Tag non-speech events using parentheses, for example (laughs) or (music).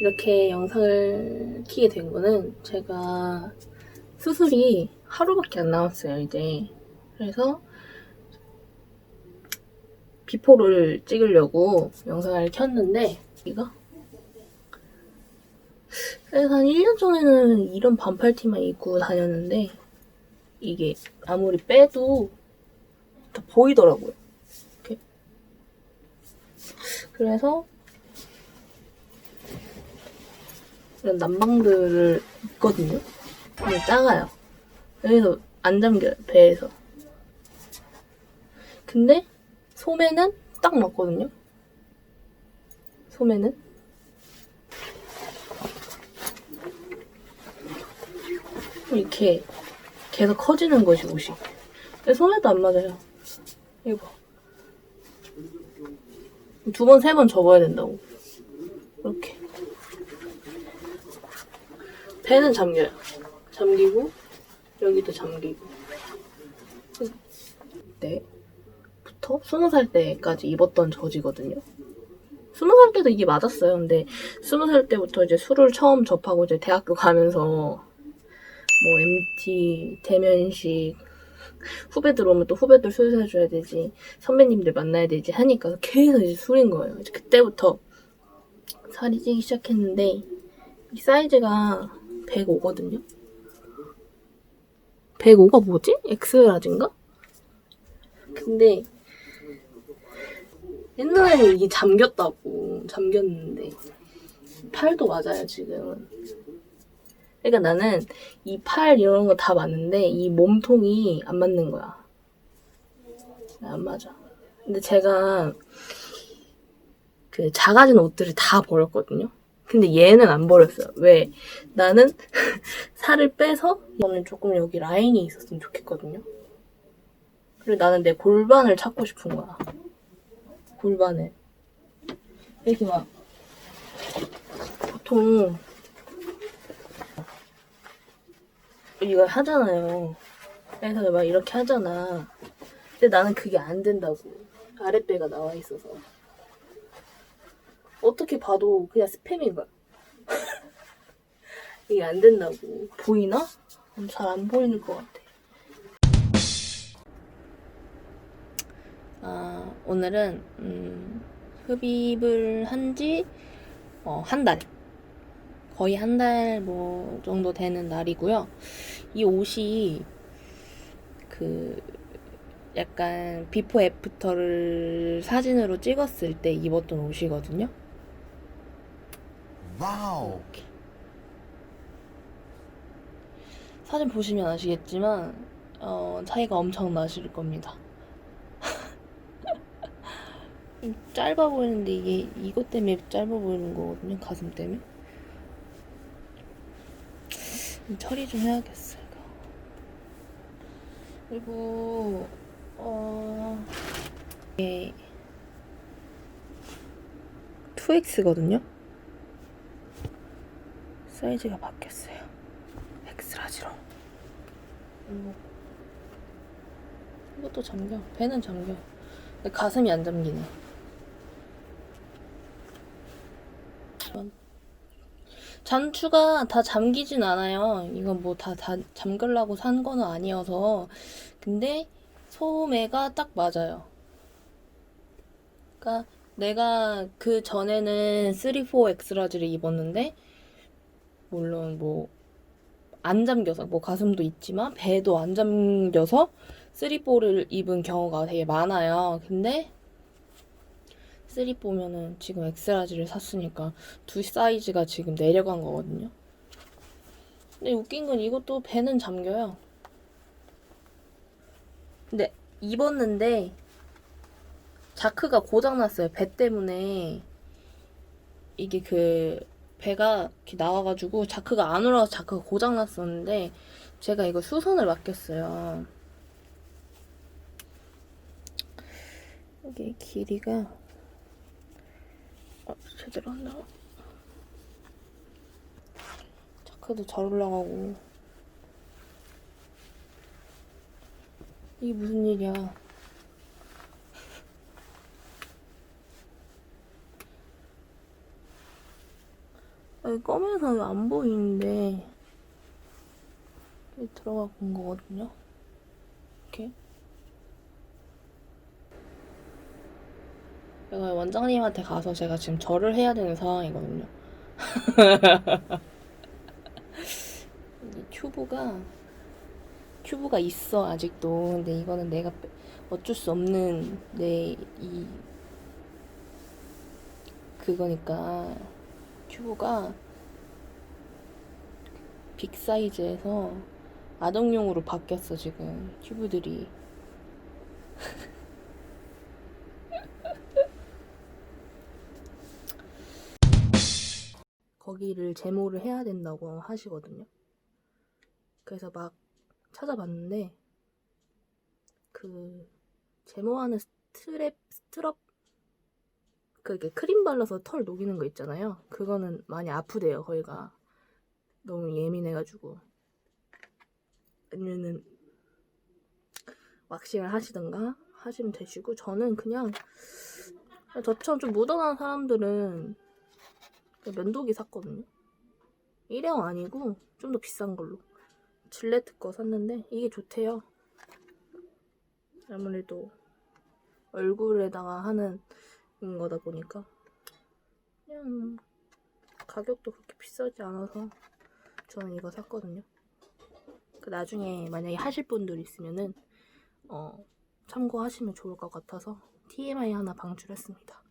이렇게 영상을 키게 된 거는 제가 수술이 하루밖에 안 남았어요, 이제. 그래서 비포를 찍으려고 영상을 켰는데, 이거? 그래서 한 1년 전에는 이런 반팔티만 입고 다녔는데, 이게 아무리 빼도 다 보이더라고요. 이렇게. 그래서 이런 난방들을 입거든요. 근데 작아요. 여기서 안 잠겨요, 배에서. 근데 소매는 딱 맞거든요. 소매는. 이렇게 계속 커지는 것이 옷이. 근데 소매도 안 맞아요. 이거 봐. 두 번, 세 번 접어야 된다고. 이렇게. 배는 잠겨요. 잠기고, 여기도 잠기고. 때부터 스무 살 때까지 입었던 저지거든요. 스무 살 때도 이게 맞았어요. 근데 스무 살 때부터 이제 술을 처음 접하고 이제 대학교 가면서 뭐 MT, 대면식, 후배 들 오면 또 후배들 술 사줘야 되지, 선배님들 만나야 되지 하니까 계속 이제 술인 거예요. 이제 그때부터 살이 찌기 시작했는데, 이 사이즈가 105거든요? 105가 뭐지? 엑스라지인가? 근데, 옛날에는 이게 잠겼다고, 잠겼는데, 팔도 맞아요, 지금은. 그러니까 나는 이 팔 이런 거 다 맞는데 이 몸통이 안 맞는 거야. 안 맞아. 근데 제가 그 작아진 옷들을 다 버렸거든요. 근데 얘는 안 버렸어요. 왜? 나는 (laughs) 살을 빼서 저는 조금 여기 라인이 있었으면 좋겠거든요. 그리고 나는 내 골반을 찾고 싶은 거야. 골반을. 이렇게 막 보통 이거 하잖아요. 그래서 막 이렇게 하잖아. 근데 나는 그게 안 된다고. 아랫배가 나와 있어서. 어떻게 봐도 그냥 스팸인 거야. (laughs) 이게 안 된다고. 보이나? 잘 안 보이는 것 같아. 아, 오늘은, 음, 흡입을 한 지, 어, 한 달. 거의 한 달 뭐 정도 되는 날이고요. 이 옷이 그 약간 비포 애프터를 사진으로 찍었을 때 입었던 옷이거든요. 와우. 사진 보시면 아시겠지만 어, 차이가 엄청 나실 겁니다. (laughs) 좀 짧아 보이는데 이게 이것 때문에 짧아 보이는 거거든요. 가슴 때문에. 처리 좀 해야겠어요. 그리고 어 이게 2X거든요. 사이즈가 바뀌었어요. 엑스라지로. 이거. 이것도 잠겨. 배는 잠겨. 근데 가슴이 안 잠기네. 잔추가 다 잠기진 않아요. 이건 뭐다 다 잠글라고 산 거는 아니어서. 근데 소매가 딱 맞아요. 그러니까 내가 그 전에는 3, 4 엑스라지를 입었는데 물론 뭐 안 잠겨서 뭐 가슴도 있지만 배도 안 잠겨서 3, 4를 입은 경우가 되게 많아요. 근데 3, 4면은 지금 엑스라지를 샀으니까 두 사이즈가 지금 내려간 거거든요. 근데 웃긴 건 이것도 배는 잠겨요. 근데 입었는데 자크가 고장났어요. 배 때문에 이게 그 배가 이렇게 나와가지고 자크가 안 올라와서 자크가 고장났었는데 제가 이거 수선을 맡겼어요. 이게 길이가 어, 제대로 안 나와. 자크도 잘 올라가고 이게 무슨 일이야? 여기 검에서 안 보이는데 여기 들어가 본 거거든요. 이렇게. 제가 원장님한테 가서 제가 지금 절을 해야 되는 상황이거든요. (laughs) 이 튜브가 튜브가 있어 아직도. 근데 이거는 내가 빼- 어쩔 수 없는 내 이 그거니까 튜브가 빅 사이즈에서 아동용으로 바뀌었어 지금 튜브들이. (laughs) 거기를 제모를 해야 된다고 하시거든요. 그래서 막 찾아봤는데 그 제모하는 스트랩 스트럽 그게 크림 발라서 털 녹이는 거 있잖아요. 그거는 많이 아프대요. 거기가 너무 예민해가지고 아니면은 왁싱을 하시던가 하시면 되시고 저는 그냥 저처럼 좀 묻어난 사람들은 면도기 샀거든요. 일회용 아니고 좀 더 비싼 걸로 질레트 거 샀는데 이게 좋대요. 아무래도 얼굴에다가 하는 거다 보니까 그냥 가격도 그렇게 비싸지 않아서 저는 이거 샀거든요. 그 나중에 만약에 하실 분들 있으면은 어 참고하시면 좋을 것 같아서 TMI 하나 방출했습니다.